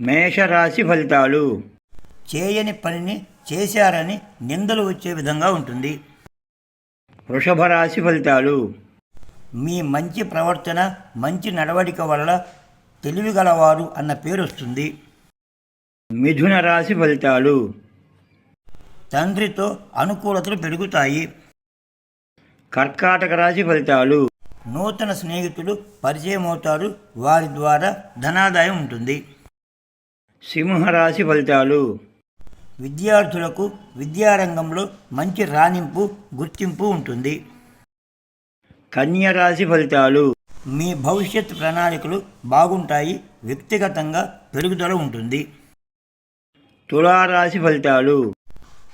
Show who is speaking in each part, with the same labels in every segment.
Speaker 1: మేషరాశి ఫలితాలు.
Speaker 2: చేయని పనిని చేశారని నిందలు వచ్చే విధంగా ఉంటుంది.
Speaker 1: వృషభ రాశి ఫలితాలు.
Speaker 2: మీ మంచి ప్రవర్తన మంచి నడవడిక వల్ల తెలివిగలవారు అన్న పేరు వస్తుంది.
Speaker 1: మిథున రాశి ఫలితాలు.
Speaker 2: తండ్రితో అనుకూలతలు పెరుగుతాయి.
Speaker 1: కర్కాటక రాశి ఫలితాలు.
Speaker 2: నూతన స్నేహితులు పరిచయం అవుతారు వారి ద్వారా ధనాదాయం ఉంటుంది.
Speaker 1: సింహరాశి ఫలితాలు.
Speaker 2: విద్యార్థులకు విద్యారంగంలో మంచి రాణింపు గుర్తింపు ఉంటుంది.
Speaker 1: కన్య రాశి ఫలితాలు.
Speaker 2: మీ భవిష్యత్ ప్రణాళికలు బాగుంటాయి వ్యక్తిగతంగా పెరుగుదల ఉంటుంది.
Speaker 1: తులారాశి ఫలితాలు.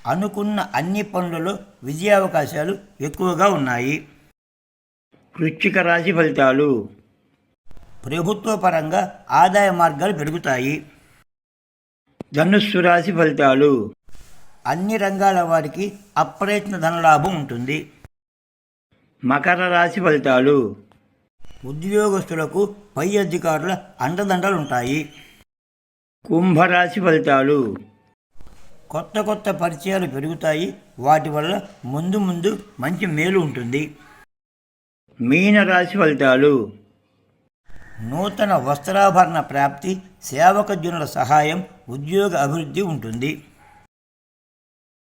Speaker 2: అనుకున్న అన్ని పనులలో విజయావకాశాలు ఎక్కువగా ఉన్నాయి.
Speaker 1: వృశ్చిక రాశి ఫలితాలు.
Speaker 2: ప్రభుత్వ పరంగా ఆదాయ మార్గాలు పెరుగుతాయి.
Speaker 1: ధనుస్సు రాశి ఫలితాలు.
Speaker 2: అన్ని రంగాల వారికి అప్రయత్న ధనలాభం ఉంటుంది.
Speaker 1: మకర రాశి ఫలితాలు.
Speaker 2: ఉద్యోగస్తులకు పై అధికారుల అండదండలు ఉంటాయి.
Speaker 1: కుంభరాశి ఫలితాలు.
Speaker 2: కొత్త కొత్త పరిచయాలు పెరుగుతాయి. వాటి వల్ల ముందు ముందు మంచి మేలు ఉంటుంది.
Speaker 1: మీన రాశి ఫలితాలు.
Speaker 2: నూతన వస్త్రాభరణ ప్రాప్తి సేవక జనుల సహాయం ఉద్యోగ అభివృద్ధి ఉంటుంది.